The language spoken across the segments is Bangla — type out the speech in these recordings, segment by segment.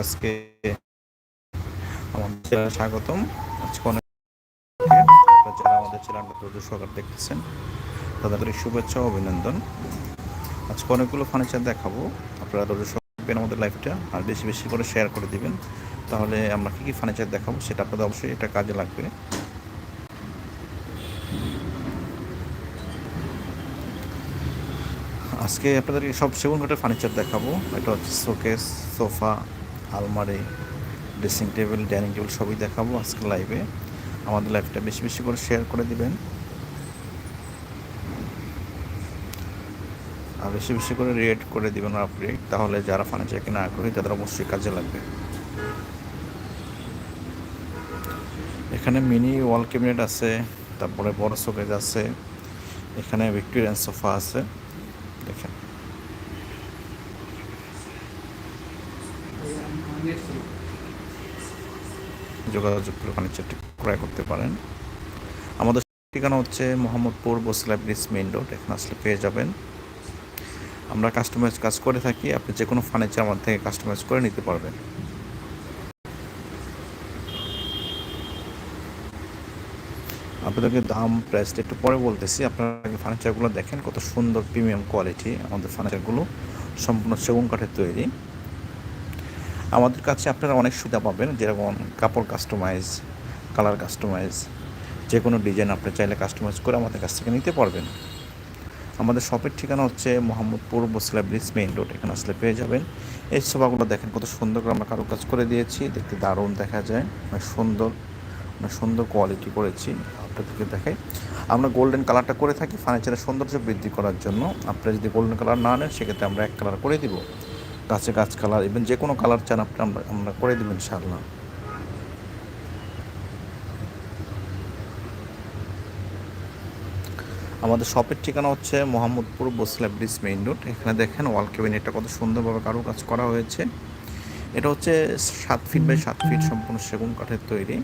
আজকে আমাদের স্বাগতম। আজকে অনেক যারা আমাদের চ্যানেলটা ধৈর্য সহকার দেখতেছেন তাদের শুভেচ্ছা ও অভিনন্দন। আজকে অনেকগুলো ফার্নিচার দেখাবো। আপনারা ধৈর্য সহকার আমাদের লাইফটা আর বেশি বেশি করে শেয়ার করে দিবেন। তাহলে আমরা কী কী ফার্নিচার দেখাবো সেটা আপনাদের অবশ্যই এটা কাজে লাগবে। আজকে আপনাদেরকে সব সেগুন কাঠের ফার্নিচার দেখাবো। এটা হচ্ছে শোকেস সোফা আলমারি ড্রেসিং টেবিল ডাইনিং টেবিল সবই দেখাবো আজকে লাইভে আমাদের লাইভটা বেশি বেশি করে শেয়ার করে দিবেন। আর বেশি বেশি করে রেট করে দিবেন আপডেট তাহলে যারা ফার্নিচার কেনা আগ্রহী, তাদের অবশ্যই কাজে লাগবে। এখানে মিনি ওয়াল ক্যাবিনেট আছে, তারপরে বড় শোকেজ আছে। এখানে ভিক্টোরিয়ান সোফা আছে দেখেন যোগাযোগ করে ফার্নিচারটি ক্রয় করতে পারেন। আমাদের ঠিকানা হচ্ছে Mohammadpur Basila bridge main road, এখানে আসলে পেয়ে যাবেন। আমরা কাস্টমাইজ কাজ করে থাকি, আপনি যে কোনো ফার্নিচার আমাদের থেকে কাস্টমাইজ করে নিতে পারবেন। আপনাদেরকে দাম প্রাইসটা একটু পরে বলতেছি। আপনারা ফার্নিচারগুলো দেখেন, কত সুন্দর প্রিমিয়াম কোয়ালিটি আমাদের ফার্নিচারগুলো সম্পূর্ণ সেগুন কাঠের তৈরি। আমাদের কাছে আপনারা অনেক সুবিধা পাবেন, যেরকম কাপড় কাস্টমাইজ কালার কাস্টমাইজ যে কোনো ডিজাইন আপনি চাইলে কাস্টমাইজ করে আমাদের কাছ থেকে নিতে পারবেন। আমাদের শপের ঠিকানা হচ্ছে Mohammadpur Basila bridge main road এখানে আসলে পেয়ে যাবেন। এই সোফাগুলো দেখেন কত সুন্দর করে আমরা কারও কাজ করে দিয়েছি, দেখতে দারুণ দেখা যায়, অনেক সুন্দর অনেক সুন্দর কোয়ালিটি করেছি, আপনাদেরকে দেখাই। আমরা গোল্ডেন কালারটা করে থাকি ফার্নিচারের সৌন্দর্য বৃদ্ধি করার জন্য। আপনারা যদি গোল্ডেন কালার না নেন, সেক্ষেত্রে আমরা এক কালার করে দিব। গাছে গাছ কালার ইভেন যে কোনো কালার চান আপনি আমরা আমরা করে দেবেন ইনশাআল্লাহ। আমাদের শপের ঠিকানা হচ্ছে Mohammadpur Basila bridge main road এখানে দেখেন ওয়াল ক্যাবিনেটটা কত সুন্দরভাবে কারও কাজ করা হয়েছে। এটা হচ্ছে সাত ফিট বাই সাত ফিট সম্পূর্ণ সেগুন কাঠের তৈরি।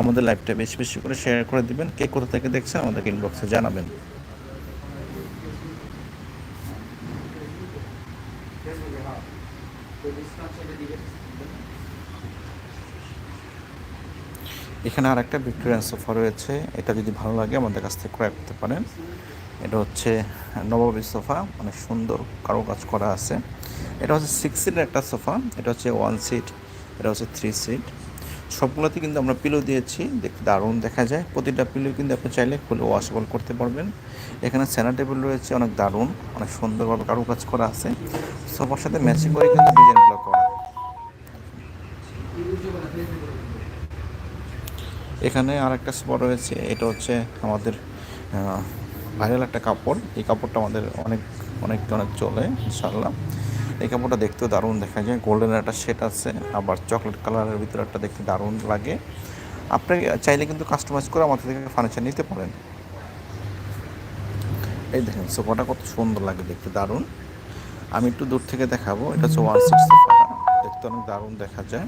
আমাদের লাইভটা বেশি বেশি করে শেয়ার করে দিবেন। কে কোথা থেকে দেখছেন আমাদেরকে ইনবক্সে জানাবেন। এখানে আর একটা ভিক্টোরিয়ান সোফা রয়েছে। এটা যদি ভালো লাগে আমাদের কাছ থেকে ক্রয় করতে পারেন। এটা হচ্ছে নবাবী সোফা অনেক সুন্দর কারও কাজ করা আছে। এটা হচ্ছে সিক্স সিটের একটা সোফা এটা হচ্ছে ওয়ান সিট এটা হচ্ছে থ্রি সিট সবগুলোতে কিন্তু আমরা পিলো দিয়েছি। দেখতে দারুণ দেখা যায়। প্রতিটা পিলো কিন্তু আপনি চাইলে খুলে ওয়াশেবল করতে পারবেন। এখানে সেনা টেবিল রয়েছে, অনেক দারুণ, অনেক সুন্দরভাবে কারও কাজ করা আছে। সোফার সাথে ম্যাচিং করে কিন্তু ডিজাইনগুলো করা। এখানে আর একটা স্পট রয়েছে, এটা হচ্ছে আমাদের ভাইরাল একটা কাপড়। এই কাপড়টা আমাদের অনেক অনেক অনেক চলে ইনশাল্লাহ এই কাপড়টা দেখতেও দারুণ দেখা যায়। গোল্ডেন একটা সেট আছে, আবার চকলেট কালারের ভিতরে একটা দেখতে দারুণ লাগে। আপনি চাইলে কিন্তু কাস্টমাইজ করে আমাদের থেকে ফার্নিচার নিতে পারেন। এই দেখেন, সোফাটা কত সুন্দর লাগে দেখতে, দারুণ। আমি একটু দূর থেকে দেখাবো, এটা হচ্ছে ওয়ান সিক্স সোফাটা। দেখতে অনেক দারুণ দেখা যায়।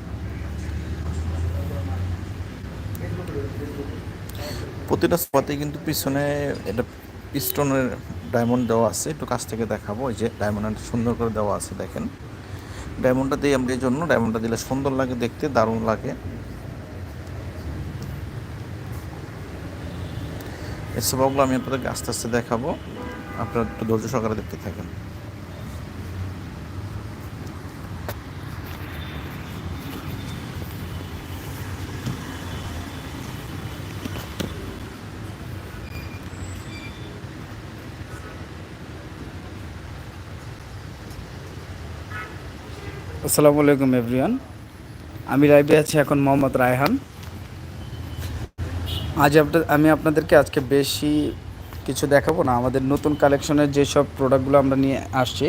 প্রতিটা সোফাতেই কিন্তু পিছনে এটা পিস্টনের ডায়মন্ড দেওয়া আছে। একটু কাছ থেকে দেখাবো। এই যে ডায়মন্ড সুন্দর করে দেওয়া আছে, দেখেন। ডায়মন্ডটা দিই আমরা এই জন্য ডায়মন্ডটা দিলে সুন্দর লাগে, দেখতে দারুণ লাগে। এই সোফাগুলো আমি আপনাদেরকে আস্তে আস্তে দেখাবো। আপনারা একটু ধৈর্য সহকারে দেখতে থাকেন। আসসালামু আলাইকুম এভরিওয়ান আমি লাইভে আছি এখন মোহাম্মদ রায়হান। আজ আমি আপনাদেরকে আজকে বেশি কিছু দেখাবো না। আমাদের নতুন কালেকশনের যেসব প্রোডাক্টগুলো আমরা নিয়ে আসছি,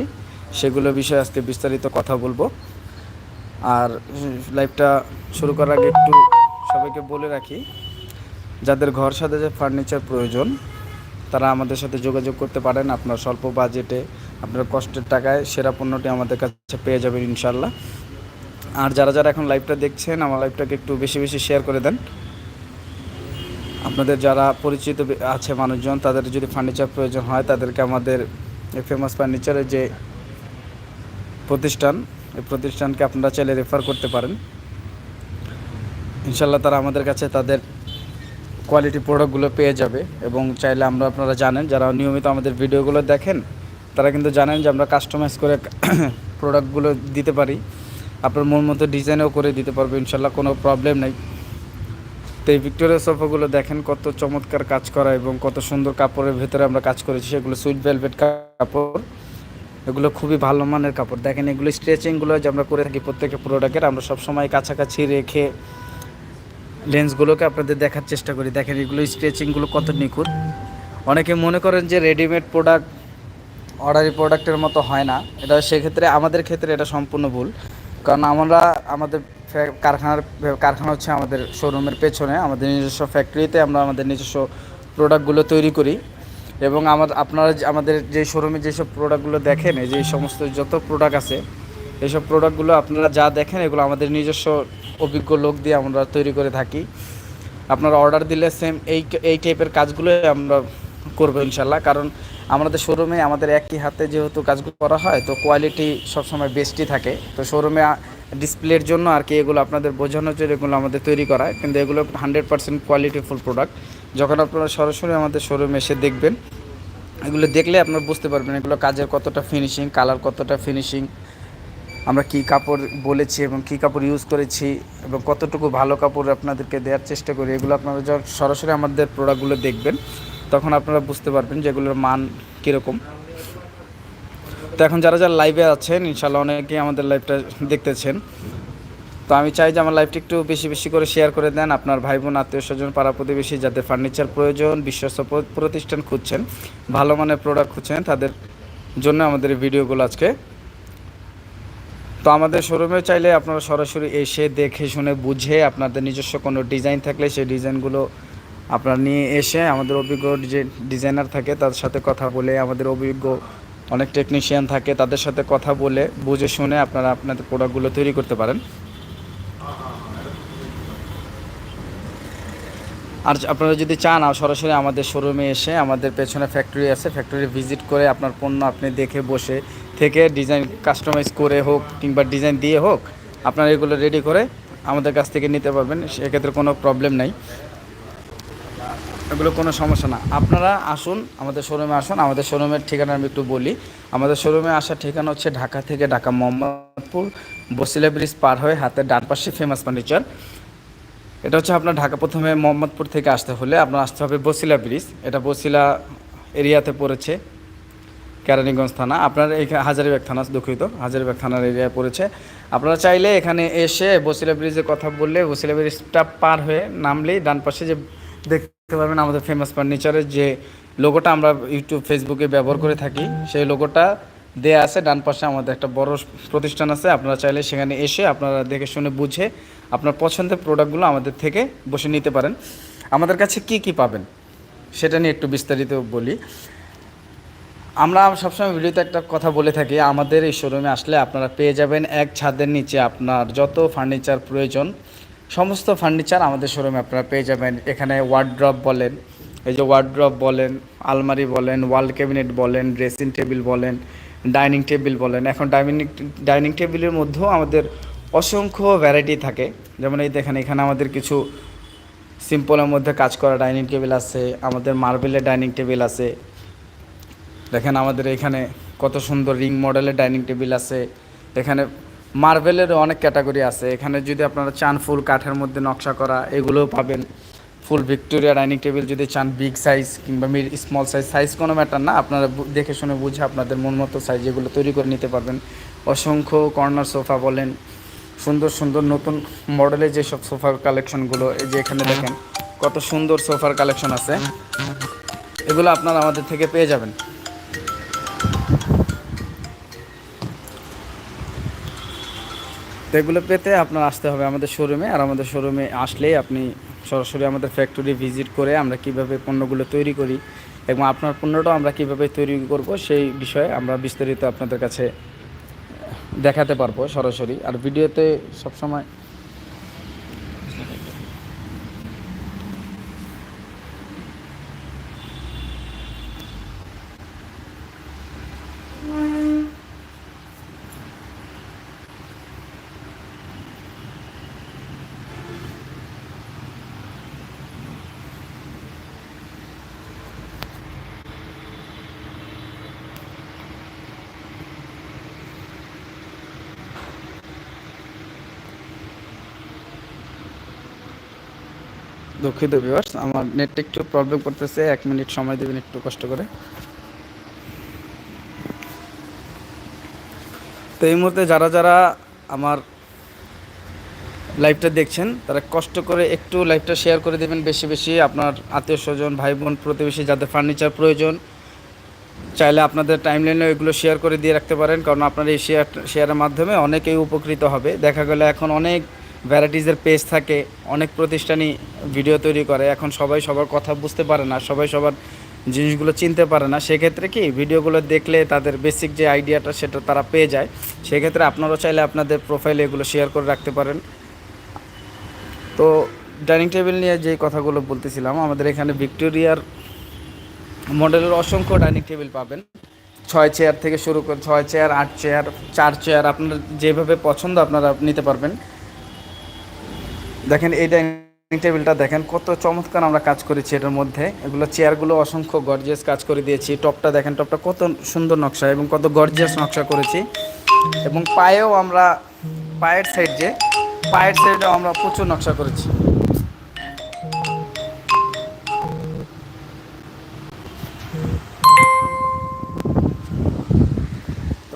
সেগুলো বিষয়ে আজকে বিস্তারিত কথা বলব। আর লাইভটা শুরু করার আগে একটু সবাইকে বলে রাখি, যাদের ঘর সাথে যে ফার্নিচার প্রয়োজন, তারা আমাদের সাথে যোগাযোগ করতে পারেন। আপনার স্বল্প বাজেটে আপনার কষ্টের টাকায় সেরা পণ্যটি আমাদের কাছে পেয়ে যাবেন ইনশাল্লাহ আর যারা যারা এখন লাইভটা দেখছেন, আমার লাইভটাকে একটু বেশি বেশি শেয়ার করে দেন। আপনাদের যারা পরিচিত আছে মানুষজন, তাদের যদি ফার্নিচার প্রয়োজন হয়, তাদেরকে আমাদের ফেমাস ফার্নিচারের যে প্রতিষ্ঠান, এই প্রতিষ্ঠানকে আপনারা চাইলে রেফার করতে পারেন। ইনশাল্লাহ তারা আমাদের কাছে তাদের কোয়ালিটি প্রোডাক্টগুলো পেয়ে যাবে। এবং চাইলে আমরা আপনারা জানেন, যারা নিয়মিত আমাদের ভিডিওগুলো দেখেন তারা কিন্তু জানেন যে আমরা কাস্টমাইজ করে প্রোডাক্টগুলো দিতে পারি। আপনার মন মতো ডিজাইনও করে দিতে পারব, ইনশাল্লাহ কোনো প্রবলেম নেই। তো এই ভিক্টোরিয়া সোফাগুলো দেখেন কত চমৎকার কাজ করা এবং কত সুন্দর কাপড়ের ভেতরে আমরা কাজ করেছি। সেগুলো সুইট ভেলভেট কাপড়। এগুলো খুবই ভালো মানের কাপড়। দেখেন এগুলো স্ট্রেচিংগুলো যে আমরা করে থাকি প্রত্যেকটা প্রোডাক্টের আমরা সবসময় কাছাকাছি রেখে লেন্সগুলোকে আপনাদের দেখার চেষ্টা করি। দেখেন এগুলো স্ট্রেচিংগুলো কত নিখুঁত। অনেকে মনে করেন যে রেডিমেড প্রোডাক্ট অর্ডারি প্রোডাক্টের মতো হয় না। এটা সেক্ষেত্রে আমাদের ক্ষেত্রে এটা সম্পূর্ণ ভুল। কারণ আমরা আমাদের কারখানার কারখানা হচ্ছে আমাদের শোরুমের পেছনে। আমাদের নিজস্ব ফ্যাক্টরিতে আমরা আমাদের নিজস্ব প্রোডাক্টগুলো তৈরি করি। এবং আমার আপনারা আমাদের যে শোরুমে যেসব প্রোডাক্টগুলো দেখেন, এই যে সমস্ত যত প্রোডাক্ট আছে, এইসব প্রোডাক্টগুলো আপনারা যা দেখেন, এগুলো আমাদের নিজস্ব অভিজ্ঞ লোক দিয়ে আমরা তৈরি করে থাকি। আপনারা অর্ডার দিলে সেম এই এই টাইপের কাজগুলো আমরা করব ইনশাল্লাহ। কারণ আমাদের শোরুমে আমাদের একই হাতে যেহেতু কাজগুলো করা হয়, তো কোয়ালিটি সবসময় বেস্টই থাকে। তো শোরুমে ডিসপ্লের জন্য আর কি এগুলো আপনাদের বোঝানোর জন্য এগুলো আমাদের তৈরি করা। কিন্তু এগুলো হান্ড্রেড পার্সেন্ট কোয়ালিটিফুল প্রোডাক্ট যখন আপনারা সরাসরি আমাদের শোরুমে এসে দেখবেন, এগুলো দেখলে আপনারা বুঝতে পারবেন এগুলো কাজের কতটা ফিনিশিং কালার কতটা ফিনিশিং আমরা কি কাপড় বলেছি এবং কি কাপড় ইউজ করেছি এবং কতটুকু ভালো কাপড় আপনাদেরকে দেওয়ার চেষ্টা করি, এগুলো আপনারা যখন সরাসরি আমাদের প্রোডাক্টগুলো দেখবেন তখন আপনারা বুঝতে পারবেন যে এগুলোর মান কীরকম। তো এখন যারা যারা লাইভে আছেন ইনশাল্লাহ অনেকেই আমাদের লাইভটা দেখতেছেন। তো আমি চাই যে আমার লাইভটি একটু বেশি বেশি করে শেয়ার করে দেন। আপনার ভাই বোন আত্মীয় স্বজন পাড়া প্রতিবেশী যাদের ফার্নিচার প্রয়োজন, বিশ্বস্ত প্রতিষ্ঠান খুঁজছেন, ভালো মানের প্রোডাক্ট খুঁজছেন, তাদের জন্য আমাদের ভিডিওগুলো আজকে। তো আমাদের শোরুমে চাইলে আপনারা সরাসরি এসে দেখে, শুনে, বুঝে, আপনাদের নিজস্ব কোনো ডিজাইন থাকলে সেই ডিজাইনগুলো আপনারা নিয়ে এসে আমাদের অভিজ্ঞ যে ডিজাইনার থাকে তাদের সাথে কথা বলে, আমাদের অভিজ্ঞ অনেক টেকনিশিয়ান থাকে, তাদের সাথে কথা বলে, বুঝে শুনে আপনারা আপনাদের প্রোডাক্টগুলো তৈরি করতে পারেন। আর আপনারা যদি চান সরাসরি আমাদের শোরুমে এসে আমাদের পেছনে ফ্যাক্টরি আছে ফ্যাক্টরি ভিজিট করে আপনার পণ্য আপনি দেখে বসে থেকে ডিজাইন কাস্টমাইজ করে হোক কিংবা ডিজাইন দিয়ে হোক, আপনারা এগুলো রেডি করে আমাদের কাছ থেকে নিতে পারবেন সেক্ষেত্রে কোনো প্রবলেম নাই। এগুলো কোনো সমস্যা না। আপনারা আসুন, আমাদের শোরুমে আসুন, আমাদের শোরুমের ঠিকানা আমি একটু বলি। আমাদের শোরুমে আসার ঠিকানা হচ্ছে ঢাকা থেকে ঢাকা মোহাম্মদপুর, বসিলা ব্রিজ পার হয়ে হাতের ডান পাশে ফেমাস ফার্নিচার এটা হচ্ছে আপনার ঢাকা প্রথমে মোহাম্মদপুর থেকে আসতে হলে আপনার আসতে হবে বসিলা ব্রিজ। এটা বসিলা এরিয়াতে পড়েছে, কেরানীগঞ্জ থানা। আপনার এখানে হাজারিবাগ থানা দুঃখিত, হাজারিবাগ থানার এরিয়ায় পড়েছে। আপনারা চাইলে এখানে এসে বসিলা ব্রিজের কথা বললে বসিলা ব্রিজটা পার হয়ে নামলেই ডান পাশে যে দেখতে পারবেন আমাদের ফেমাস ফার্নিচারের যে লোগোটা আমরা ইউটিউব ফেসবুকে ব্যবহার করে থাকি, সেই লোগোটা দেয়া আছে, ডান পাশে আমাদের একটা বড় প্রতিষ্ঠান আছে, আপনারা চাইলে সেখানে এসে আপনারা দেখে শুনে বুঝে আপনার পছন্দের প্রোডাক্টগুলো আমাদের থেকে বসে নিতে পারেন। আমাদের কাছে কি কি পাবেন? সেটা নিয়ে একটু বিস্তারিত বলি। আমরা সবসময় ভিডিওতে একটা কথা বলে থাকি, আমাদের এই শোরুমে আসলে আপনারা পেয়ে যাবেন এক ছাদের নিচে আপনার যত ফার্নিচার প্রয়োজন সমস্ত ফার্নিচার আমাদের শোরুমে আপনারা পেয়ে যাবেন। এখানে ওয়ার্ড্রপ বলেন, এই যে ওয়ার্ড্রপ বলেন, আলমারি বলেন ওয়াল ক্যাবিনেট বলেন ড্রেসিং টেবিল বলেন ডাইনিং টেবিল বলেন। এখন ডাইনিং ডাইনিং টেবিলের মধ্যেও আমাদের অসংখ্য ভ্যারাইটি থাকে। যেমন এই দেখেন, এখানে আমাদের কিছু সিম্পলের মধ্যে কাজ করা ডাইনিং টেবিল আছে, আমাদের মার্বেলের ডাইনিং টেবিল আছে। দেখেন আমাদের এখানে কত সুন্দর রিং মডেলের ডাইনিং টেবিল আছে। এখানে মার্বেলের অনেক ক্যাটাগরি আছে। এখানে যদি আপনারা চান ফুল কাঠের মধ্যে নকশা করা, এগুলোও পাবেন। ফুল ভিক্টোরিয়া ডাইনিং টেবিল যদি চান বিগ সাইজ কিংবা মিড স্মল সাইজ সাইজ কোনো ম্যাটার না, আপনারা দেখে শুনে বুঝে আপনাদের মন মতো সাইজ এগুলো তৈরি করে নিতে পারবেন। অসংখ্য কর্নার সোফা বলেন, সুন্দর সুন্দর নতুন মডেলের যেসব সোফার কালেকশনগুলো এই যে এখানে দেখেন, কত সুন্দর সোফার কালেকশন আছে। এগুলো আপনারা আমাদের থেকে পেয়ে যাবেন। তো এগুলো পেতে আপনার আসতে হবে আমাদের শোরুমে আর আমাদের শোরুমে আসলেই আপনি সরাসরি আমাদের ফ্যাক্টরি ভিজিট করে আমরা কীভাবে পণ্যগুলো তৈরি করি এবং আপনার পণ্যটাও আমরা কীভাবে তৈরি করব সেই বিষয়ে আমরা বিস্তারিত আপনাদের কাছে দেখাতে পারব সরাসরি। আর ভিডিওতে সবসময় দুঃখিত ভিউয়ার্স আমার নেটটা একটু প্রবলেম করতেছে, এক মিনিট সময় দেবেন একটু কষ্ট করে। তো এই মুহূর্তে যারা যারা আমার লাইভটা দেখছেন, তারা কষ্ট করে একটু লাইভটা শেয়ার করে দেবেন বেশি বেশি। আপনার আত্মীয় স্বজন ভাই বোন প্রতিবেশী, যাদের ফার্নিচার প্রয়োজন, চাইলে আপনাদের টাইম লাইনে এগুলো শেয়ার করে দিয়ে রাখতে পারেন, কারণ আপনার এই শেয়ার শেয়ারের মাধ্যমে অনেকেই উপকৃত হবে। দেখা গেলে এখন অনেক ভ্যারাইটিসের পেজ থাকে, অনেক প্রতিষ্ঠানই ভিডিও তৈরি করে। এখন সবাই সবার কথা বুঝতে পারে না, সবাই সবার জিনিসগুলো চিনতে পারে না। সেক্ষেত্রে কি ভিডিওগুলো দেখলে তাদের বেসিক যে আইডিয়াটা সেটা তারা পেয়ে যায়। সেক্ষেত্রে আপনারাও চাইলে আপনাদের প্রোফাইলে এগুলো শেয়ার করে রাখতে পারেন। তো ডাইনিং টেবিল নিয়ে যে কথাগুলো বলতেছিলাম, আমাদের এখানে ভিক্টোরিয়ার মডেলের অসংখ্য ডাইনিং টেবিল পাবেন। ছয় চেয়ার থেকে শুরু করে, ছয় চেয়ার আট চেয়ার চার চেয়ার আপনার যেভাবে পছন্দ আপনারা নিতে পারবেন। দেখেন এই ডাইনিং টেবিলটা দেখেন কত চমৎকার আমরা কাজ করেছি এটার মধ্যে। এগুলো চেয়ারগুলো অসংখ্য গর্জিয়াস কাজ করে দিয়েছি। টপটা দেখেন, টপটা কত সুন্দর নকশা এবং কত গর্জিয়াস নকশা করেছি। এবং পায়েও আমরা পায়ের সাইড যে পায়ের সাইডেও আমরা প্রচুর নকশা করেছি।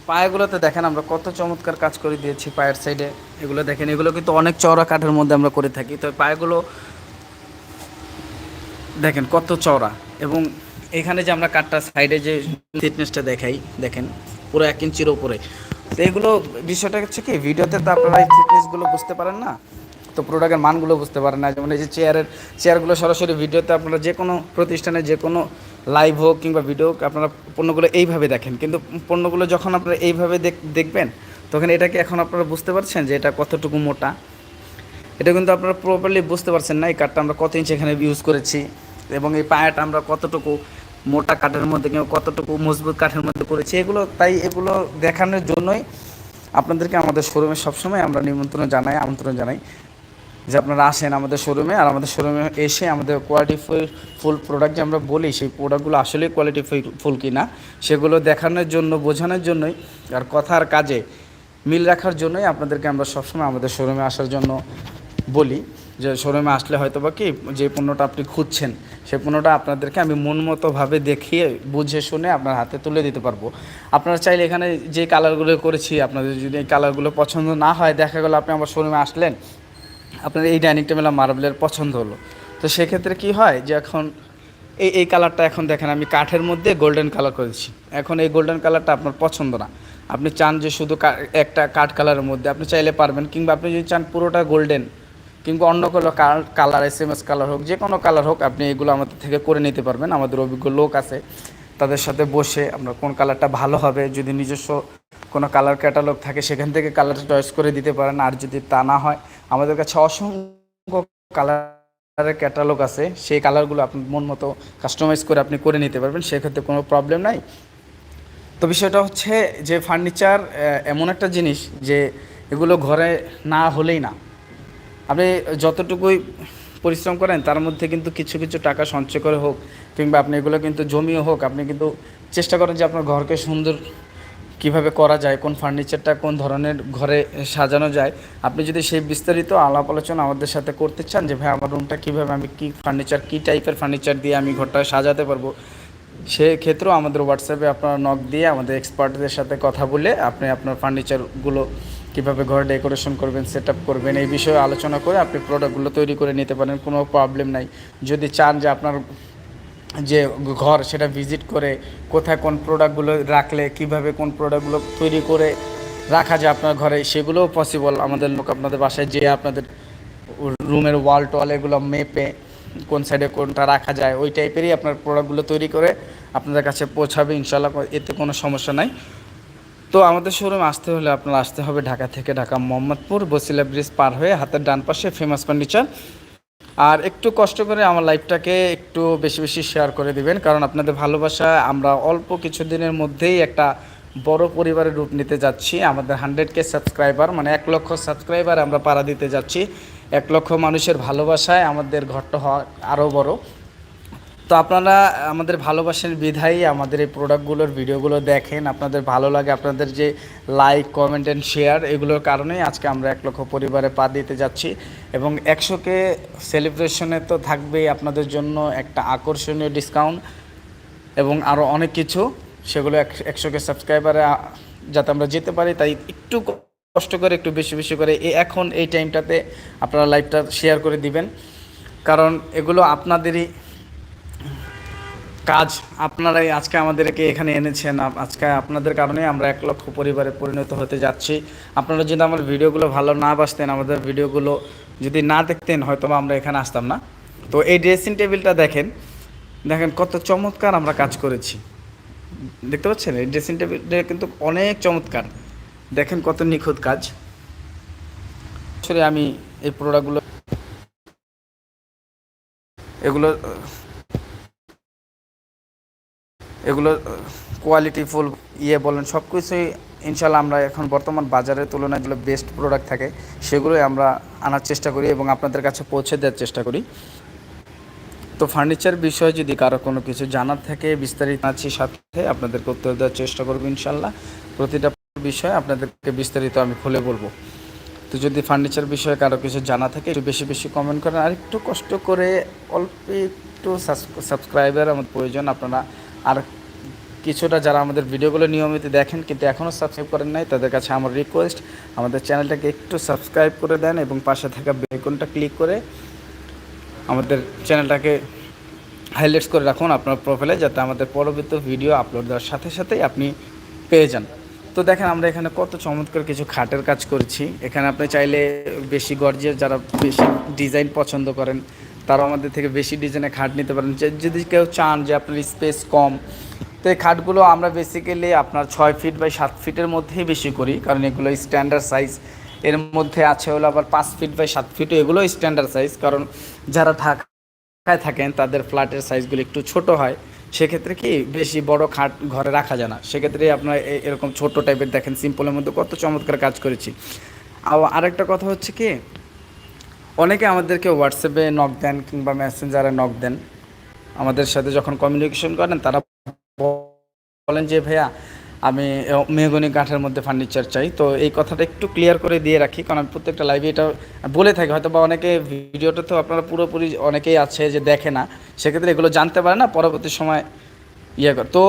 পায়েগুলোতে দেখেন আমরা কত চমৎকার কাজ করে দিয়েছি পায়ের সাইডে এগুলো দেখেন, এগুলো কিন্তু অনেক চওড়া কাঠের মধ্যে আমরা করে থাকি। তো পায়েগুলো দেখেন কত চওড়া। এবং এখানে যে আমরা কাঠটা সাইডে যে ফিটনেসটা দেখাই, দেখেন, পুরো এক ইঞ্চির ওপরে তো এগুলো বিষয়টা হচ্ছে কি, ভিডিওতে তো আপনারা এই ফিটনেসগুলো বুঝতে পারেন না। তো প্রোডাক্টের মানগুলো বুঝতে পারেন না। যেমন এই যে চেয়ারের চেয়ারগুলো সরাসরি ভিডিওতে আপনারা যে কোনো প্রতিষ্ঠানে যে কোনো লাইভ হোক কিংবা ভিডিও হোক, আপনারা পণ্যগুলো এইভাবে দেখেন। কিন্তু পণ্যগুলো যখন আপনারা এইভাবে দেখ- দেখবেন, তখন এটাকে এখন আপনারা বুঝতে পারছেন যে এটা কতটুকু মোটা। এটা কিন্তু আপনারা প্রপারলি বুঝতে পারছেন না এই কাঠটা আমরা কত ইঞ্চি এখানে ইউজ করেছি এবং এই পায়াটা আমরা কতটুকু মোটা কাঠের মধ্যে কিংবা কতটুকু মজবুত কাঠের মধ্যে করেছি। এগুলো, তাই এগুলো দেখানোর জন্যই আপনাদেরকে আমাদের শোরুমে সবসময় আমরা নিমন্ত্রণ জানাই, আমন্ত্রণ জানাই। যে আপনারা আসেন আমাদের শোরুমে আর আমাদের শোরুমে এসে আমাদের কোয়ালিটি ফুল প্রোডাক্ট যে আমরা বলি, সেই প্রোডাক্টগুলো আসলে কোয়ালিটি ফুল কিনা, সেগুলো দেখানোর জন্য, বোঝানোর জন্যই, আর কথার কাজে মিল রাখার জন্যই আপনাদেরকে আমরা সবসময় আমাদের শোরুমে আসার জন্য বলি। যে শোরুমে আসলে হয়তো বা কি, যে পণ্যটা আপনি খুঁজছেন সেই পণ্যটা আপনাদেরকে আমি মন মতোভাবে দেখিয়ে, বুঝে শুনে আপনার হাতে তুলে দিতে পারব। আপনারা চাইলে এখানে যে কালারগুলো করেছি, আপনাদের যদি এই কালারগুলো পছন্দ না হয়, দেখা গেলো আপনি আমার শোরুমে আসলেন আপনার এই ডাইনিং টেবিল মার্বেলের পছন্দ হলো। তো সেক্ষেত্রে কি হয় যে এখন এই এই কালারটা এখন দেখেন, আমি কাঠের মধ্যে গোল্ডেন কালার করেছি। এখন এই গোল্ডেন কালারটা আপনার পছন্দ না। আপনি চান যে শুধু একটা কাঠ কালারের মধ্যে, আপনি চাইলে পারবেন, কিংবা আপনি যদি চান পুরোটা গোল্ডেন কিংবা অন্য কোনো colour S M S colour হোক, যে কোনো কালার হোক, আপনি এগুলো আমাদের থেকে করে নিতে পারবেন। আমাদের অভিজ্ঞ লোক আছে। তাদের সাথে বসে আমরা কোন কালারটা ভালো হবে, যদি নিজস্ব কোনো কালার ক্যাটালগ থাকে সেখান থেকে কালারটা চয়েস করে দিতে পারেন। আর যদি তা না হয়, আমাদের কাছে অসংখ্য কালারের ক্যাটালগ আছে। সেই কালারগুলো আপনি মন মতো কাস্টমাইজ করে আপনি করে নিতে পারবেন, সেক্ষেত্রে কোনো প্রবলেম নাই। তো বিষয়টা হচ্ছে যে ফার্নিচার এমন একটা জিনিস যে এগুলো ঘরে না হলেই না। আপনি যতটুকুই পরিশ্রম করেন, তার মধ্যে কিন্তু কিছু কিছু টাকা সঞ্চয় করে হোক কিংবা আপনি এগুলো কিন্তু জমিও হোক, আপনি কিন্তু চেষ্টা করেন যে আপনার ঘরকে সুন্দর কীভাবে করা যায়, কোন ফার্নিচারটা কোন ধরনের ঘরে সাজানো যায়। আপনি যদি সেই বিস্তারিত আলাপ আলোচনা আমাদের সাথে করতে চান যে, ভাই, আমার রুমটা কীভাবে আমি কী ফার্নিচার কী টাইপের ফার্নিচার দিয়ে আমি ঘরটা সাজাতে পারব? সেক্ষেত্রেও আমাদের হোয়াটসঅ্যাপে আপনার নক দিয়ে আমাদের এক্সপার্টদের সাথে কথা বলে আপনি আপনার ফার্নিচারগুলো কীভাবে ঘরে ডেকোরেশন করবেন সেট করবেন, এই বিষয়ে আলোচনা করে আপনি প্রোডাক্টগুলো তৈরি করে নিতে পারেন, কোনো প্রবলেম নাই। যদি চান যে আপনার যে ঘর সেটা ভিজিট করে কোথায় কোন প্রোডাক্টগুলো রাখলে, কীভাবে কোন প্রোডাক্টগুলো তৈরি করে রাখা যায় আপনার ঘরে, সেগুলোও পসিবল আমাদের লোক আপনাদের বাসায় যেয়ে আপনাদের রুমের ওয়াল টল এগুলো মেপে কোন সাইডে কোনটা রাখা যায়, ওই টাইপেরই আপনার প্রোডাক্টগুলো তৈরি করে আপনাদের কাছে পৌঁছাবে ইনশাল্লাহ এতে কোনো সমস্যা নাই। তো আমাদের শোরুমে আসতে হলে আপনার আসতে হবে ঢাকা থেকে ঢাকা মোহাম্মদপুর, বসিলা ব্রিজ পার হয়ে হাতের ডান পাশে ফেমাস ফার্নিচার আর একটু কষ্ট করে আমার লাইফটাকে একটু বেশি বেশি শেয়ার করে দিবেন। কারণ আপনাদের ভালোবাসা, আমরা অল্প কিছুদিনের মধ্যেই একটা বড় পরিবারের রূপ নিতে যাচ্ছি। আমাদের হান্ড্রেড কে সাবস্ক্রাইবার মানে এক লক্ষ সাবস্ক্রাইবার আমরা পাড়া দিতে যাচ্ছি। এক লক্ষ মানুষের ভালোবাসায় আমাদের ঘরটা হওয়া আরও বড়। তো আপনারা আমাদের ভালোবাসেন বিধায়ী আমাদের এই প্রোডাক্টগুলোর ভিডিওগুলো দেখেন। আপনাদের ভালো লাগে, আপনাদের যে লাইক কমেন্ট অ্যান্ড শেয়ার এগুলোর কারণেই আজকে আমরা এক লক্ষ পরিবারে পা দিতে যাচ্ছি। এবং একশোকে সেলিব্রেশনে তো থাকবেই আপনাদের জন্য একটা আকর্ষণীয় ডিসকাউন্ট এবং আরও অনেক কিছু। সেগুলো এক- একশোকে সাবস্ক্রাইবারে যাতে আমরা যেতে পারি, তাই একটু কষ্ট করে, একটু বেশি বেশি করে এখন এই টাইমটাতে আপনারা লাইভটা শেয়ার করে দিবেন। কারণ এগুলো আপনাদেরই কাজ আপনারাই আজকে আমাদেরকে এখানে এনেছেন। আজকে আপনাদের কারণে আমরা এক লক্ষ পরিবারে পরিণত হতে যাচ্ছি। আপনারা যদি আমার ভিডিওগুলো ভালো না বাসতেন, আমাদের ভিডিওগুলো যদি না দেখতেন হয়তো আমরা এখানে আসতাম না। তো এই ড্রেসিং টেবিলটা দেখেন। দেখেন কত চমৎকার আমরা কাজ করেছি। দেখতে পাচ্ছেন? এই ড্রেসিং টেবিলটা কিন্তু অনেক চমৎকার। দেখেন কত নিখুঁত কাজ। আমি এই প্রোডাক্টগুলো এগুলো এগুলো কোয়ালিটি ফুল ইয়ে বলেন, সব কিছুই ইনশাল্লাহ আমরা এখন বর্তমান বাজারের তুলনায় যেগুলো বেস্ট প্রোডাক্ট থাকে, সেগুলোই আমরা আনার চেষ্টা করি এবং আপনাদের কাছে পৌঁছে দেওয়ার চেষ্টা করি। তো ফার্নিচার বিষয়ে যদি কারও কোনো কিছু জানার থাকে, বিস্তারিত আছি সাথে আপনাদেরকে উত্তর দেওয়ার চেষ্টা করব ইনশাল্লাহ। প্রতিটা বিষয়ে আপনাদেরকে বিস্তারিত আমি খুলে বলব। তো যদি ফার্নিচার বিষয়ে কারও কিছু জানা থাকে, একটু বেশি বেশি কমেন্ট করেন, আর একটু কষ্ট করে অল্প একটু সাবস্ক্রাইবার আমার প্রয়োজন, আপনারা আর কিছুটা যারা আমাদের ভিডিওগুলো নিয়মিত দেখেন কিন্তু এখনও সাবস্ক্রাইব করেন নাই, তাদের কাছে আমার রিকোয়েস্ট আমাদের চ্যানেলটাকে একটু সাবস্ক্রাইব করে দেন এবং পাশে থাকা বেকনটা ক্লিক করে আমাদের চ্যানেলটাকে হাইলাইটস করে রাখুন আপনার প্রোফাইলে যাতে আমাদের পরবর্তী ভিডিও আপলোড দেওয়ার সাথে সাথেই আপনি পেয়ে যান। তো দেখেন আমরা এখানে কত চমৎকার কিছু খাটের কাজ করছি। এখানে আপনি চাইলে বেশি গর্জিয়াস যারা বেশি ডিজাইন পছন্দ করেন তারাও আমাদের থেকে বেশি ডিজাইনের খাট নিতে পারেন। যদি কেউ চান যে আপনার স্পেস কম, তো এই খাটগুলো আমরা বেসিক্যালি আপনার ছয় ফিট বাই সাত ফিটের মধ্যেই বেশি করি, কারণ এগুলো স্ট্যান্ডার্ড সাইজ এর মধ্যে আছে হলো আবার পাঁচ ফিট বাই সাত ফিট এগুলো স্ট্যান্ডার্ড সাইজ কারণ যারা ঢাকায় থাকেন তাদের ফ্ল্যাটের সাইজগুলো একটু ছোট হয়। সেক্ষেত্রে কি বেশি বড় খাট ঘরে রাখা যায় না। সেক্ষেত্রে আপনার এরকম ছোট টাইপের দেখেন সিম্পলের মধ্যে কত চমৎকার কাজ করেছি। আর আরেকটা কথা হচ্ছে কি অনেকে আমাদেরকে হোয়াটসঅ্যাপে নক দেন কিংবা মেসেঞ্জারে নক দেন। আমাদের সাথে যখন কমিউনিকেশন করেন, তারা বলেন যে, ভাইয়া, আমি মেহগনি কাঠের মধ্যে ফার্নিচার চাই। তো এই কথাটা একটু ক্লিয়ার করে দিয়ে রাখি, কারণ আমি প্রত্যেকটা লাইভে এটা বলে থাকি। হয়তো বা অনেকে ভিডিওটা তো আপনারা পুরোপুরি অনেকেই আছে যে দেখে না। সেক্ষেত্রে এগুলো জানতে পারে না, পরবর্তী সময় ইয়ে তো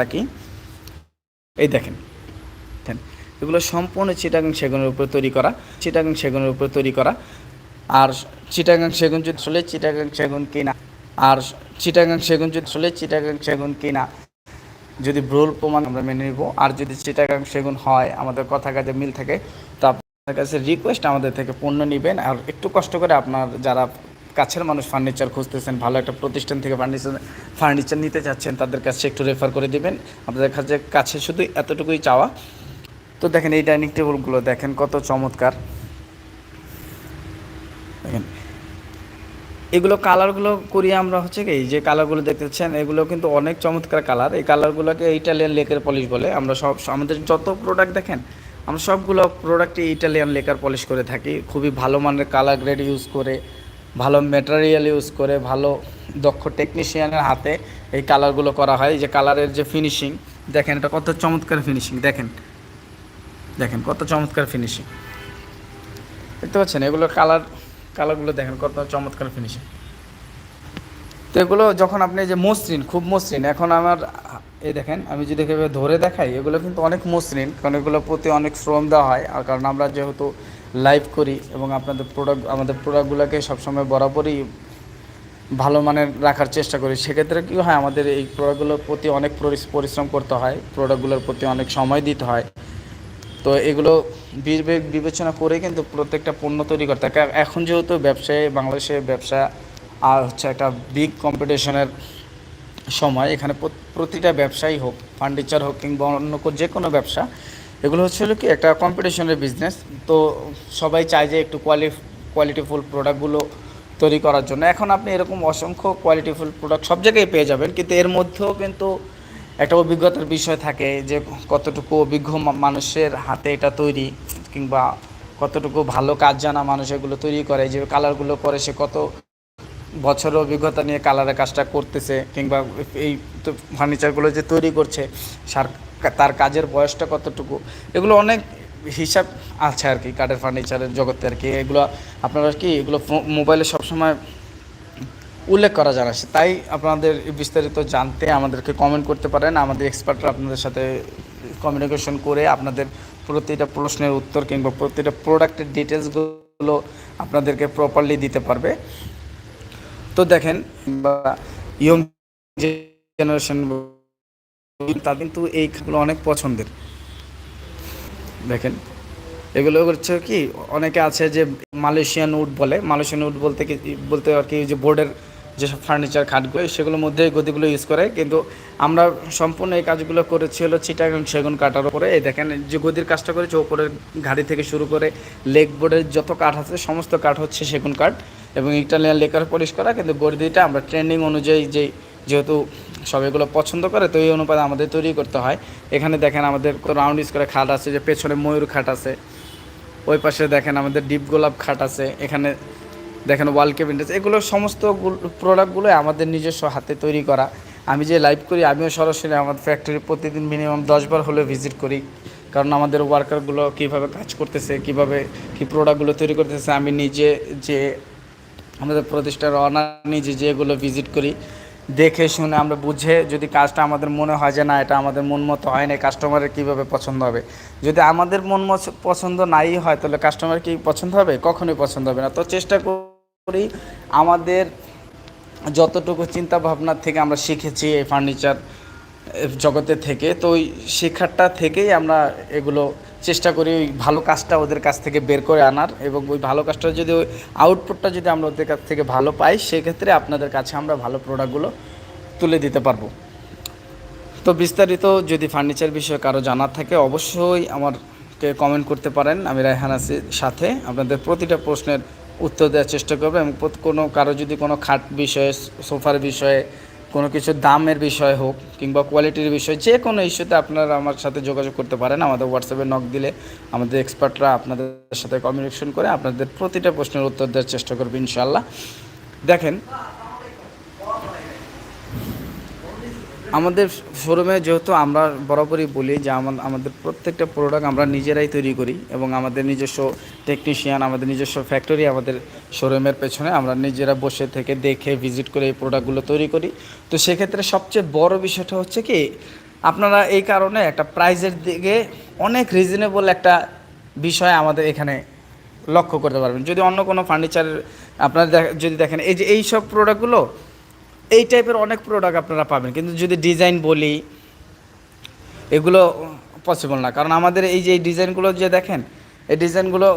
থাকি এই দেখেন। এগুলো সম্পূর্ণ চিটাগাং সেগুনের উপরে তৈরি করা, চিটাগাং সেগুনের উপরে তৈরি করা। আর চিটাগাং সেগুন যদি আসলে চিটাগাং সেগুন কিনা? আর চিটাগাং সেগুন যদি আসলে চিটাগাং সেগুন কিনা? যদি ভুল প্রমাণ আমরা মেনে নিব, আর যদি চিটাগাং সেগুন হয়, আমাদের কথা কাজে মিল থাকে, তো আপনার কাছে রিকোয়েস্ট আমাদের থেকে পণ্য নেবেন। আর একটু কষ্ট করে আপনার যারা কাছের মানুষ ফার্নিচার খুঁজতেছেন, ভালো একটা প্রতিষ্ঠান থেকে ফার্নিচার ফার্নিচার নিতে চাচ্ছেন, তাদের কাছে একটু রেফার করে দিবেন। আপনাদের কাছে কাছে শুধু এতটুকুই চাওয়া। তো দেখেন এই ডাইনিং টেবিলগুলো দেখেন কত চমৎকার। দেখেন, এগুলো কালারগুলো করি আমরা হচ্ছে কি যে কালারগুলো দেখতেছেন, এগুলো কিন্তু অনেক চমৎকার কালার। এই কালারগুলোকে ইটালিয়ান লেকের পলিশ বলে। আমরা সব, আমাদের যত প্রোডাক্ট দেখেন, আমরা সবগুলো প্রোডাক্টে ইটালিয়ান লেকার পলিশ করে থাকি। খুবই ভালো মানের কালার গ্রেড ইউজ করে, ভালো ম্যাটেরিয়াল ইউজ করে, ভালো দক্ষ টেকনিশিয়ানের হাতে এই কালারগুলো করা হয়। যে কালারের যে ফিনিশিং দেখেন এটা কত চমৎকার ফিনিশিং দেখেন দেখেন কত চমৎকার ফিনিশিং দেখতে পাচ্ছেন, এগুলো কালার কালারগুলো দেখেন কত চমৎকার ফিনিশিং তো এগুলো যখন আপনি যে মসৃণ, খুব মসৃণ, এখন আমার, এই দেখেন, আমি যদি এভাবে ধরে দেখাই, এগুলো কিন্তু অনেক মসৃণ, কারণ এগুলোর প্রতি অনেক শ্রম দেওয়া হয়, আর কারণ আমরা যেহেতু লাইভ করি এবং আপনাদের প্রোডাক্ট আমাদের প্রোডাক্টগুলোকে সবসময় বরাবরই ভালো মানের রাখার চেষ্টা করি, সেক্ষেত্রে কী হয়, আমাদের এই প্রোডাক্টগুলোর প্রতি অনেক পরিশ্রম করতে হয় প্রোডাক্টগুলোর প্রতি অনেক সময় দিতে হয়। তো এগুলো বিবেক বিবেচনা করে কিন্তু প্রত্যেকটা পণ্য তৈরি করতে হয়। এখন যেহেতু ব্যবসায়, বাংলাদেশে ব্যবসা আর হচ্ছে একটা বিগ কম্পিটিশনের সময়, এখানে প্রতিটা ব্যবসায়ী হোক ফার্নিচার হোক কিংবা অন্য যে কোনো ব্যবসা, এগুলো হচ্ছে হলো কি একটা কম্পিটিশনের বিজনেস তো সবাই চায় যে একটু কোয়ালি কোয়ালিটিফুল প্রোডাক্টগুলো তৈরি করার জন্য। এখন আপনি এরকম অসংখ্য কোয়ালিটিফুল প্রোডাক্ট সব জায়গায় পেয়ে যাবেন, কিন্তু এর মধ্যেও কিন্তু একটা অভিজ্ঞতার বিষয় থাকে যে কতটুকু অভিজ্ঞ মানুষের হাতে এটা তৈরি কিংবা কতটুকু ভালো কাজ জানা মানুষ এগুলো তৈরি করে, যে কালারগুলো করে সে কত বছরের অভিজ্ঞতা নিয়ে কালারের কাজটা করতেছে কিংবা এই ফার্নিচারগুলো যে তৈরি করছে তার কাজের বয়সটা কতটুকু, এগুলো অনেক হিসাব আছে আর কি, কাঠের ফার্নিচারের জগতে আর কি। এগুলো আপনারা কি এগুলো মোবাইলে সবসময় উল্লেখ করা জানাচ্ছে তাই আপনাদের বিস্তারিত জানতে আমাদেরকে কমেন্ট করতে পারেন। আমাদের এক্সপার্টরা আপনাদের সাথে কমিউনিকেশন করে আপনাদের প্রতিটা প্রশ্নের উত্তর কিংবা প্রতিটা প্রোডাক্টের ডিটেলসগুলো আপনাদেরকে প্রপারলি দিতে পারবে। তো দেখেন, বা ইয়ং জেনারেশন তাদের কিন্তু এইগুলো অনেক পছন্দের। দেখেন, এগুলো হচ্ছে কি, অনেকে আছে যে মালয়েশিয়ান উড বলে। মালয়েশিয়ান উড বলতে কি, বলতে আর কি যে বোর্ডের যেসব ফার্নিচার খাটগুলো, সেগুলোর মধ্যে গদিগুলো ইউজ করে। কিন্তু আমরা সম্পূর্ণ এই কাজগুলো করেছি হলো চিটাগাং সেগুন কাটার উপরে। এই দেখেন, যে গদির কাজটা করেছে, ওপরের ঘাড়ি থেকে শুরু করে লেগ বোর্ডের যত কাঠ আছে, সমস্ত কাঠ হচ্ছে সেগুন কাঠ। এবং ইটালিয়ান লেকার পলিশ করা, কিন্তু গদিটা আমরা ট্রেন্ডিং অনুযায়ী যে যেহেতু সব এগুলো পছন্দ করে, তো এই অনুপাতে আমাদের তৈরি করতে হয়। এখানে দেখেন আমাদের রাউন্ড করে খাট আছে, যে পেছনে ময়ূর খাট আছে, ওই পাশে দেখেন আমাদের ডিপ গোলাপ খাট আছে, এখানে দেখেন ওয়াল কেবিনেট আছে এগুলো সমস্ত প্রোডাক্টগুলো আমাদের নিজস্ব হাতে তৈরি করা। আমি যে লাইভ করি, আমিও সরাসরি আমার ফ্যাক্টরি প্রতিদিন মিনিমাম দশবার হলে ভিজিট করি। কারণ আমাদের ওয়ার্কারগুলো কীভাবে কাজ করতেছে, কীভাবে কী প্রোডাক্টগুলো তৈরি করতেছে, আমি নিজে যে আমাদের প্রতিষ্ঠার অনার নিজে যেগুলো ভিজিট করি, দেখে শুনে আমরা বুঝে যদি কাজটা আমাদের মনে হয় যে না, এটা আমাদের মন মতো হয় না কাস্টমারের কীভাবে পছন্দ হবে। যদি আমাদের মন পছন্দ নাই হয়, তাহলে কাস্টমার কি পছন্দ হবে? কখনোই পছন্দ হবে না। তো চেষ্টা করি। আমাদের যতটুকু চিন্তা ভাবনা থেকে আমরা শিখেছি এই ফার্নিচার জগতে থেকে, তো ওই শেখারটা থেকেই আমরা এগুলো চেষ্টা করি ওই ভালো কাজটা ওদের কাছ থেকে বের করে আনার এবং ওই ভালো কাজটা যদি ওই আউটপুটটা যদি আমরা ওদের কাছ থেকে ভালো পাই, সেক্ষেত্রে আপনাদের কাছে আমরা ভালো প্রোডাক্টগুলো তুলে দিতে পারব। তো বিস্তারিত যদি ফার্নিচার বিষয়ে কারও জানার থাকে, অবশ্যই আমাকে কমেন্ট করতে পারেন। আমি রায়হান আছি সাথে। আপনাদের প্রতিটা প্রশ্নের উত্তর দেওয়ার চেষ্টা করবে এবং কোনো কারও যদি কোনো খাট বিষয়ে, সোফার বিষয়ে, কোনো কিছু দামের বিষয় হোক কিংবা কোয়ালিটির বিষয় যে কোনো ইস্যুতে আপনারা আমার সাথে যোগাযোগ করতে পারেন। আমাদের হোয়াটসঅ্যাপে নক দিলে আমাদের এক্সপার্টরা আপনাদের সাথে কমিউনিকেশন করে আপনাদের প্রতিটা প্রশ্নের উত্তর দেওয়ার চেষ্টা করবে ইনশাল্লাহ দেখেন আমাদের শোরুমে যেহেতু আমরা বরাবরই বলি যে আমা- আমাদের প্রত্যেকটা প্রোডাক্ট আমরা নিজেরাই তৈরি করি এবং আমাদের নিজস্ব টেকনিশিয়ান আমাদের নিজস্ব ফ্যাক্টরি আমাদের শোরুমের পেছনে আমরা নিজেরা বসে থেকে দেখে ভিজিট করে এই প্রোডাক্টগুলো তৈরি করি। তো সেক্ষেত্রে সবচেয়ে বড় বিষয়টা হচ্ছে কি, আপনারা এই কারণে একটা প্রাইজের দিকে অনেক রিজনেবল একটা বিষয় আমাদের এখানে লক্ষ্য করতে পারবেন। যদি অন্য কোনো ফার্নিচার আপনারা যদি দেখেন এই যে, এই সব প্রোডাক্টগুলো এই টাইপের অনেক প্রোডাক্ট আপনারা পাবেন। কিন্তু যদি ডিজাইন বলি, এগুলো পসিবল না। কারণ আমাদের এই যে ডিজাইনগুলো যে দেখেন, এই ডিজাইনগুলো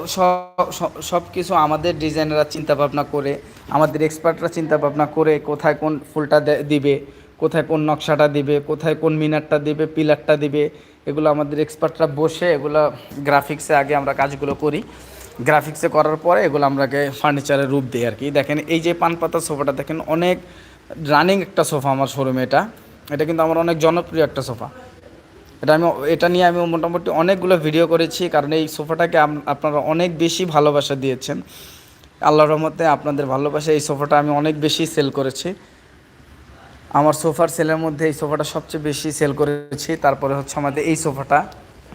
সব কিছু আমাদের ডিজাইনাররা চিন্তা ভাবনা করে, আমাদের এক্সপার্টরা চিন্তা ভাবনা করে কোথায় কোন ফুলটা দিবে, কোথায় কোন নকশাটা দিবে, কোথায় কোন মিনারটা দিবে, পিলারটা দিবে, এগুলো আমাদের এক্সপার্টরা বসে এগুলো গ্রাফিক্সে আগে আমরা কাজগুলো করি। গ্রাফিক্সে করার পরে এগুলো আমরাকে ফার্নিচারের রূপ দিই আর কি। দেখেন এই যে পান পাতা সোফাটা দেখেন অনেক রানিং একটা সোফা আমার শোরুমে এটা। এটা কিন্তু আমার অনেক জনপ্রিয় একটা সোফা। এটা আমি, এটা নিয়ে আমি মোটামুটি অনেকগুলো ভিডিও করেছি, কারণ এই সোফাটাকে আপনারা অনেক বেশি ভালোবাসা দিয়েছেন। আল্লাহর রহমতে আপনাদের ভালোবাসা, এই সোফাটা আমি অনেক বেশি সেল করেছি। আমার সোফার সেলের মধ্যে এই সোফাটা সবচেয়ে বেশি সেল করেছি, তারপরে হচ্ছে আমাদের এই সোফাটা,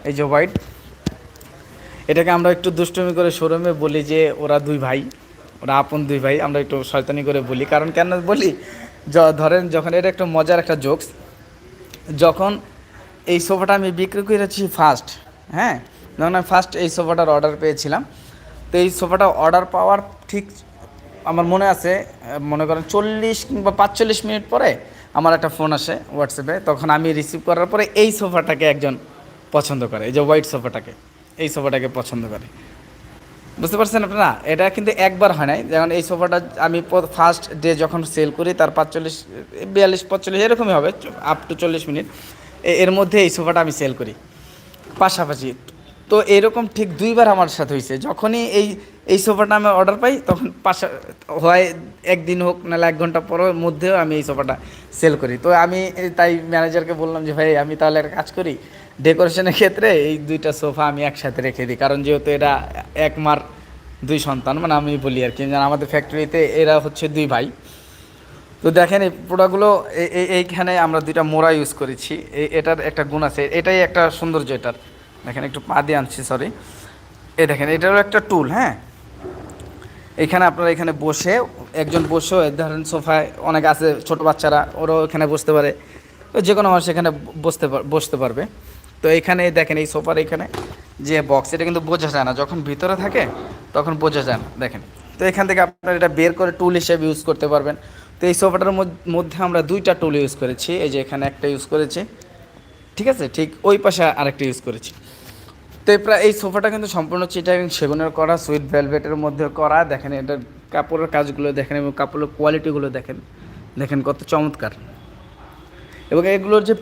এই যে হোয়াইট। এটাকে আমরা একটু দুষ্টুমি করে শোরুমে বলি যে, ওরা দুই ভাই, ওরা আপন দুই ভাই, আমরা একটু শয়তানি করে বলি। কারণ কেন বলি? ধরেন যখন এটা একটা মজার একটা জোকস যখন এই সোফাটা আমি বিক্রি করেছি ফার্স্ট হ্যাঁ? যখন আমি ফার্স্ট এই সোফাটার অর্ডার পেয়েছিলাম, তো এই সোফাটা অর্ডার পাওয়ার ঠিক আমার মনে আছে, মনে করেন চল্লিশ কিংবা পাঁচচল্লিশ মিনিট পরে আমার একটা ফোন আসে হোয়াটসঅ্যাপে তখন আমি রিসিভ করার পরে এই সোফাটাকে একজন পছন্দ করে, এই যে হোয়াইট সোফাটাকে এই সোফাটাকে পছন্দ করে। বুঝতে পারছেন আপনারা? এটা কিন্তু একবার হয় নাই। যেমন এই সোফাটা আমি ফার্স্ট ডে যখন সেল করি, তার পাঁচচল্লিশ, বিয়াল্লিশ পঁয়তাল্লিশ এরকমই হবে আপ টু চল্লিশ মিনিট। এর মধ্যে এই সোফাটা আমি সেল করি। পাশাপাশি তো এরকম ঠিক দুইবার আমার সাথে হয়েছে যখনই এই এই সোফাটা আমি অর্ডার পাই, তখন পাশা হয় একদিন হোক, নাহলে এক ঘণ্টা পরের মধ্যেও আমি এই সোফাটা সেল করি। তো আমি, তাই ম্যানেজারকে বললাম যে, ভাই, আমি তাহলে একটা কাজ করি। ডেকোরেশনের ক্ষেত্রে এই দুইটা সোফা আমি একসাথে রেখে দিই। কারণ যেহেতু এটা এক মার দুই সন্তান মানে আমি বলি আর কি। আমাদের ফ্যাক্টরিতে এরা হচ্ছে দুই ভাই। তো দেখেন এই প্রোডাক্টগুলো এই- এই- এইখানে আমরা দুইটা মোড়া ইউজ করেছি। এটার একটা গুণ আছে। এটাই একটা সৌন্দর্য এটার। দেখেন একটু পা দিয়ে আনছি সরি এই দেখেন, এটারও একটা টুল হ্যাঁ? এখানে আপনারা এখানে বসে, একজন বসেও ধরেন সোফায় অনেক আছে, ছোট বাচ্চারা, ওরাও এখানে বসতে পারে। যে কোনো মানুষ এখানে বসতে বসতে পারবে। তো এখানে দেখেন এই সোফার এখানে যে বক্স এটা কিন্তু বোঝা যায় না। যখন ভিতরে থাকে, তখন বোঝা যায় না। দেখেন, তো এখান থেকে আপনারা এটা বের করে টুল হিসেবে ইউজ করতে পারবেন। তো এই সোফাটার মধ্যে আমরা দুইটা টুল ইউজ করেছি। এই যে এখানে একটা ইউজ করেছি। ঠিক আছে? ঠিক ওই পাশে আরেকটা ইউজ করেছি। তো এই প্রায়, এই সোফাটা কিন্তু সম্পূর্ণ চিটাং সেগুনের করা সুইট ভেলভেটের মধ্যে করা। দেখেন এটার কাপড়ের কাজগুলো দেখেন এবং কাপড়ের কোয়ালিটিগুলো দেখেন। দেখেন কত চমৎকার। এবং এগুলোর যে